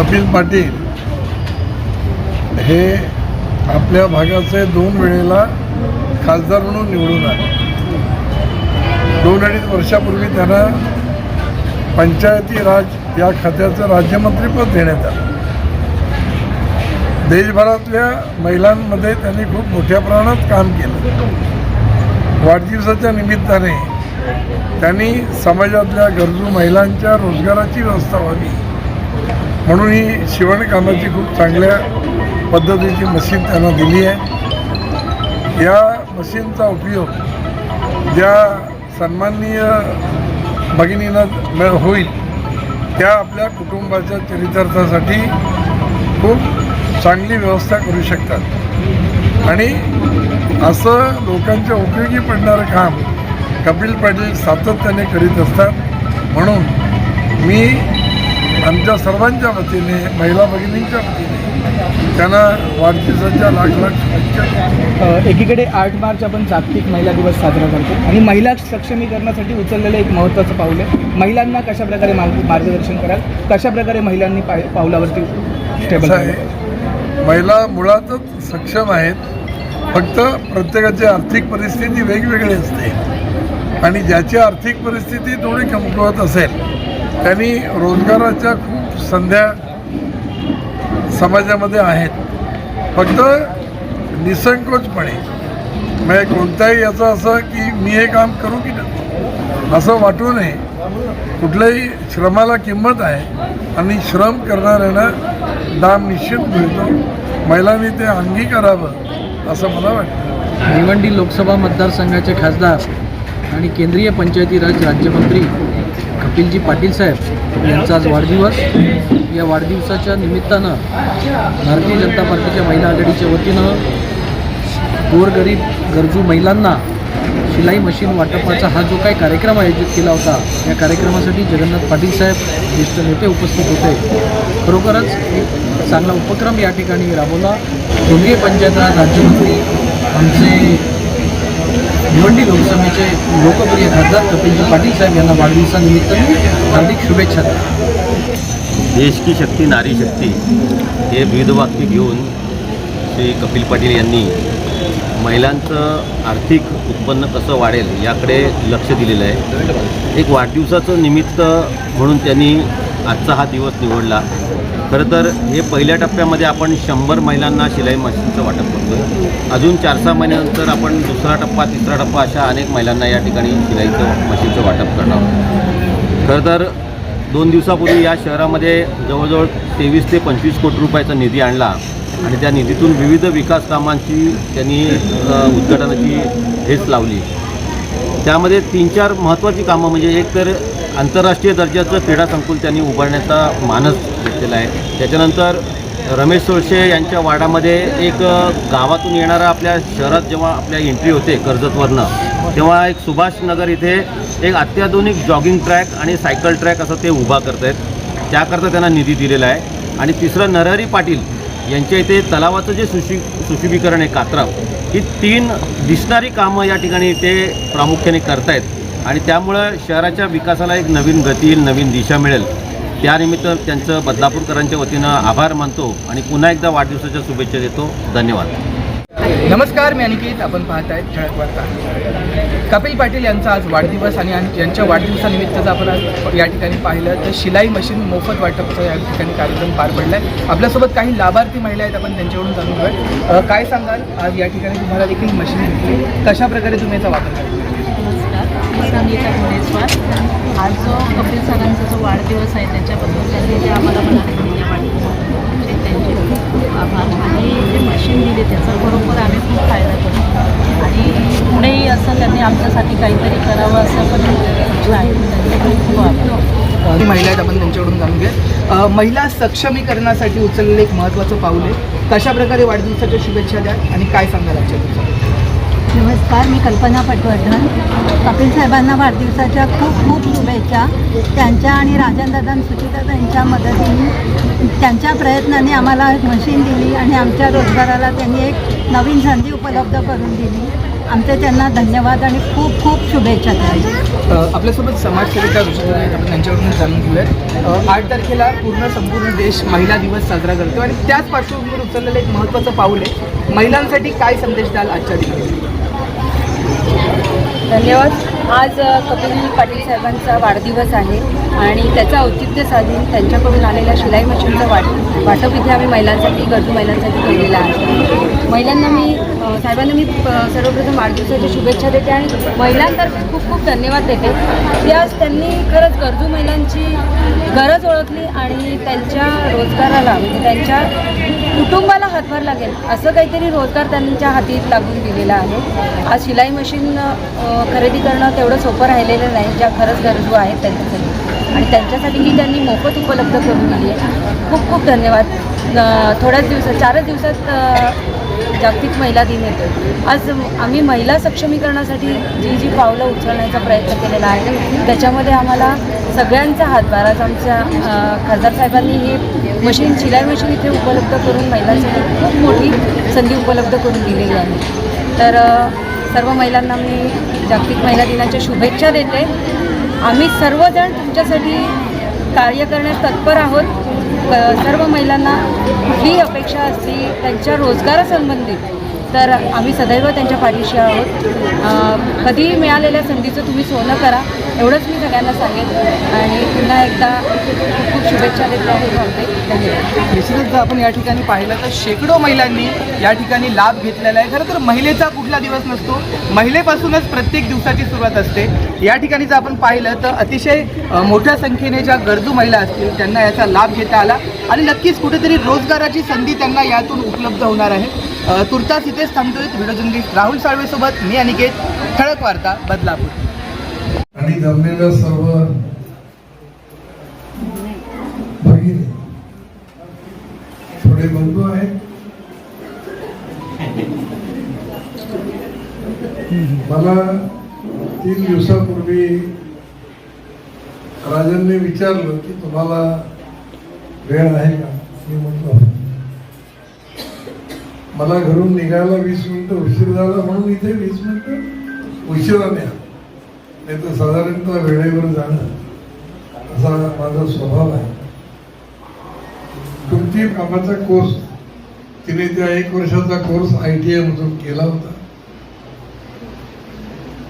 कपिल पाटील हे आपल्या भागाचे दोन वेळेला खासदार म्हणून निवडून आले. दोन अडीच वर्षापूर्वी त्यांना पंचायती राज या खात्याचं राज्यमंत्रीपद देण्यात आलं. देशभरातल्या महिलांमध्ये त्यांनी खूप मोठ्या प्रमाणात काम केलं. वाढदिवसाच्या निमित्ताने त्यांनी समाजातल्या गरजू महिलांच्या रोजगाराची व्यवस्था व्हावी. म्हणून ही शिवणकामाची खूप चांगल्या पद्धतीची मशीन त्यांना दिली आहे. या मशीनचा उपयोग ज्या सन्माननीय भगिनींना होईल त्या आपल्या कुटुंबाच्या चरितार्थासाठी खूप चांगली व्यवस्था करू शकतात. आणि असं लोकांच्या उपयोगी पडणारं काम कपिल पाटील सातत्याने करीत असतात. म्हणून मी आमच्या सर्वांच्या वतीने महिला भगिनींच्या वतीने त्यांना वाढदिवसाच्या लाख लाख शुभेच्छा एकीकडे आठ मार्च आपण जागतिक महिला दिवस साजरा करतो आणि महिला सक्षमीकरणासाठी उचललेलं एक महत्त्वाचं पाऊल आहे. महिलांना कशा प्रकारे मार्ग मार्गदर्शन कराल? कशा प्रकारे महिलांनी पाय पावलावरती स्टेबल आहे महिला मुळातच सक्षम आहेत. फक्त प्रत्येकाची आर्थिक परिस्थिती वेगवेगळी असते. आणि ज्याची आर्थिक परिस्थिती थोडी कमकुवत असेल त्यांनी रोजगाराच्या खूप संध्या समाजामध्ये आहेत. फक्त निसंकोचपणे म्हणजे कोणत्याही याचं असं की मी हे काम करू की नाही असं वाटू नये. कुठल्याही श्रमाला किंमत आहे आणि श्रम करणाऱ्यांना दाम निश्चित मिळतो. महिलांनी ते अंगीकारावं असं मला वाटतं. भिवंडी लोकसभा मतदारसंघाचे खासदार आणि केंद्रीय पंचायती राज राज्यमंत्री कपिलजी पाटील साहेब यांचा आज वाढदिवस. या वाढदिवसाच्या निमित्तानं भारतीय जनता पार्टीच्या महिला आघाडीच्या वतीनं गोरगरीब गरजू महिलांना शिलाई मशीन वाटपाचा हा जो काही कार्यक्रम आयोजित केला होता या कार्यक्रमासाठी जगन्नाथ पाटील साहेब ज्येष्ठ नेते उपस्थित होते. खरोखरच एक चांगला उपक्रम या ठिकाणी राबवला. केंद्रीय पंचायत राज्यमंत्री आमचे भिवंडी लोकसभेचे लोकप्रिय खासदार कपिलजी पाटील साहेब यांना वाढदिवसानिमित्त हार्दिक शुभेच्छा द्या देश की शक्ती नारी शक्ती हे विविध वाक्य घेऊन श्री कपिल पाटील यांनी महिलांचं आर्थिक उत्पन्न कसं वाढेल याकडे लक्ष दिलेलं आहे. एक वाढदिवसाचं निमित्त म्हणून त्यांनी आजचा हा दिवस निवडला. खरं तर हे पहिल्या टप्प्यामध्ये आपण शंभर महिलांना शिलाई मशीनचं वाटप करतो अजून चार सहा महिन्यानंतर आपण दुसरा टप्पा तिसरा टप्पा अशा अनेक महिलांना या ठिकाणी शिलाईचं मशीनचं वाटप करणार खरं तर दोन दिवसापूर्वी या शहरामध्ये जवळजवळ तेवीस ते पंचवीस कोटी रुपयाचा निधी आणला आणि त्या निधीतून विविध विकास कामांची त्यांनी उद्घाटनाची हेच लावली. त्यामध्ये तीन चार महत्त्वाची कामं म्हणजे एक तर आंतरराष्ट्रीय दर्जाचं क्रीडा संकुल त्यांनी उभारण्याचा मानस घेतलेला आहे. त्याच्यानंतर रमेश सोळशे यांच्या वाडामध्ये एक गावातून येणारा आपल्या शहरात जेव्हा आपल्या एंट्री होते कर्जतवरनं तेव्हा एक सुभाषनगर इथे एक अत्याधुनिक जॉगिंग ट्रॅक आणि सायकल ट्रॅक असं ते उभा करत आहेत त्याकरता त्यांना निधी दिलेला आहे. आणि तिसरं नरहरी पाटील यांच्या इथे तलावाचं जे सुशी सुशुभीकरण आहे कात्रप ही तीन दिसणारी कामं या ठिकाणी ते प्रामुख्याने करतायत. आणि त्यामुळं शहराच्या विकासाला एक नवीन गती येईल नवीन दिशा मिळेल. त्यानिमित्त त्यांचं बदलापूरकरांच्या वतीनं आभार मानतो आणि पुन्हा एकदा वाढदिवसाच्या शुभेच्छा देतो. धन्यवाद. नमस्कार मी अनिकेत. आपण पाहत आहेत ठळक वार्ता. कपिल पाटील यांचा आज वाढदिवस आणि यांच्या वाढदिवसानिमित्त जर आपण आज या ठिकाणी पाहिलं तर शिलाई मशीन मोफत वाटपचा या ठिकाणी कार्यक्रम पार पडला आहे आपल्यासोबत काही लाभार्थी महिला आहेत आपण त्यांच्याकडून जाणून घेऊया काय सांगाल? आज या ठिकाणी तुम्हाला देखील मशीन भेटली कशा प्रकारे तुम्ही याचा वापर करा सांगितलं मी गुणेश्वर आज जो कपिल सरांचा जो वाढदिवस आहे त्याच्याबद्दल त्यांनी जे आम्हाला म्हणाले दिल्या वाढदिवस त्यांचे खूप आभार. आणि जे मशीन दिले त्याचा बरोबर आम्ही खूप फायदा करू. आणि पुढेही असं त्यांनी आमच्यासाठी काहीतरी करावं असं पण इच्छा आहे त्यांचे खूप आभार. महिला आहेत आपण त्यांच्याकडून जाणून घ्या महिला सक्षमीकरणासाठी उचललेलं एक महत्त्वाचं पाऊल आहे. कशा प्रकारे वाढदिवसाच्या शुभेच्छा द्या आणि काय सांगाल आजच्या दिवसात? नमस्कार मी कल्पना पटवर्धन. कपिल साहेबांना वाढदिवसाच्या खूप खूप शुभेच्छा. त्यांच्या आणि राजनदादा सुचिता यांच्या मदतीने त्यांच्या प्रयत्नाने आम्हाला एक मशीन दिली आणि आमच्या रोजगाराला त्यांनी एक नवीन संधी उपलब्ध करून दिली. आमचे त्यांना धन्यवाद आणि खूप खूप शुभेच्छा त्यांना. आपल्यासोबत समाजसेविका ऋषिका आहेत. आपण त्यांच्याकडून जाणून घेऊयात. आठ तारखेला पूर्ण संपूर्ण देश महिला दिवस साजरा करतो आणि त्याच पार्श्वभूमीवर उचललेलं एक महत्त्वाचं पाऊल आहे. महिलांसाठी काय संदेश द्याल आजच्या दिवशी? धन्यवाद. आज कपिल पाटील साहेबांचा वाढदिवस आहे आणि त्याचं औचित्य साधून त्यांच्याकडून आलेल्या शिलाई मशीनचं वाट वाटप इथे आम्ही महिलांसाठी गरजू महिलांसाठी केलेलं आहे. महिलांना मी साहेबांना मी सर्वप्रथम वाढदिवसाच्या शुभेच्छा देते आणि महिलांतर्फे खूप खूप धन्यवाद देते. की आज त्यांनी खरंच गरजू महिलांची गरज ओळखली आणि त्यांच्या रोजगाराला म्हणजे त्यांच्या कुटुंबाला हातभार लागेल असं काहीतरी रोजगार त्यांच्या हाती लागून दिलेला आहे. आज शिलाई मशीन खरेदी करणं तेवढं सोपं राहिलेलं नाही ज्या खरंच गरजू आहेत त्यांच्यासाठी. आणि त्यांच्यासाठी ही त्यांनी मोफत उपलब्ध करून दिली आहे. खूप खूप धन्यवाद. थोड्याच दिवसात चारच दिवसात जागतिक महिला दिन येतो आज आम्ही महिला सक्षमीकरणासाठी जी जी पावलं उचलण्याचा प्रयत्न केलेला आहे त्याच्यामध्ये आम्हाला सगळ्यांचा हातभार आज आमच्या खासदार साहेबांनी हे मशीन शिलाई मशीन इथे उपलब्ध करून महिलांसाठी खूप मोठी संधी उपलब्ध करून दिलेली आहे. तर सर्व महिलांना मी जागतिक महिला दिनाच्या शुभेच्छा देते. आम्ही सर्वजण तुमच्यासाठी कार्य करण्यास तत्पर आहोत. सर्व महिलांना कुठलीही अपेक्षा असली त्यांच्या रोजगारासंबंधित तर आम्ही सदैव त्यांच्या पाठीशी आहोत. कधीही मिळालेल्या संधीचं तुम्ही सोनं करा एवढंच मी सगळ्यांना सांगेन. आणि पुन्हा एकदा शुभेच्छा देते निश्चितच जर आपण या ठिकाणी पाहिलं तर शेकडो महिलांनी या ठिकाणी लाभ घेतलेला आहे. खरं तर महिलेचा कुठला दिवस नसतो महिलेपासूनच प्रत्येक दिवसाची सुरुवात असते. या ठिकाणी जर आपण पाहिलं तर अतिशय मोठ्या संख्येने ज्या गरजू महिला असतील त्यांना याचा लाभ घेता आला. आणि नक्कीच कुठेतरी रोजगाराची संधी त्यांना यातून उपलब्ध होणार आहे. तुर्तास इथेच थांबतोय व्हिडिओ जर्नलिस्ट राहुल साळवेसोबत मी अनिकेत ठळक वार्ता बदलापूर. आणि जमलेल्या सर्व थोडे बंधू आहेत. मला तीन दिवसापूर्वी राजनने विचारलं की तुम्हाला वेळ आहे का? मी म्हटलं मला घरून निघायला वीस मिनिटं उशीर झाला म्हणून इथे वीस मिनिटं उशिरा न्या. नाही तर साधारणतः वेळेवर जाणं. असा माझा स्वभाव आहे. तुमची कामाचा कोर्स तिने त्या एक वर्षाचा कोर्स आय टी आय मधून केला होता.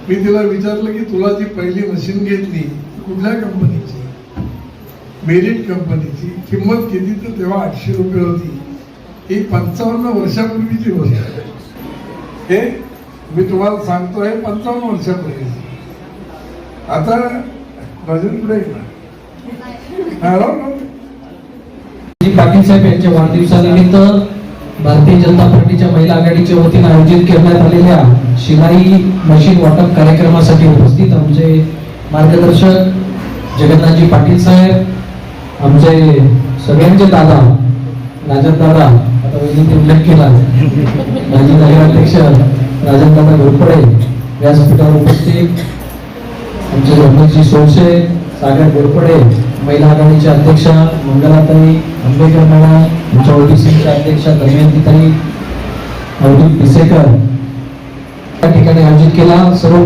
मी तिला विचारलं की तुला जी पहिली मशीन घेतली कुठल्या कंपनीची मेरिट कंपनीची किंमत किती? तर तेव्हा आठशे रुपये होती. ही पंचावन्न वर्षापूर्वीची गोष्ट आहे. हे मी तुम्हाला सांगतोय पंचावन्न वर्षापूर्वीची. आता राजन पुढे ना. पाटील साहेब यांच्या वाढदिवसानिमित्त भारतीय जनता पार्टीच्या महिला आघाडीच्या वतीने आयोजित करण्यात आलेल्या शिलाई मशीन वाटप कार्यक्रमासाठी उपस्थित आमचे मार्गदर्शक जगन्नाथजी पाटील साहेब आमचे सगळ्यांचे दादा राजन दादा आता उल्लेख केला. माजी नगराध्यक्ष राजन दादा घोरपडे व्यासपीठावर उपस्थित. आमचे रमेशजी सोळशे सागर घोरपडे महिला आघाडीच्या अध्यक्ष मंगलाताई आंबेकर मॅडम आमच्या ओबीसीच्या अध्यक्ष दमयंतीताई अवधूत पिसेकर या ठिकाणी आयोजित केला. सर्व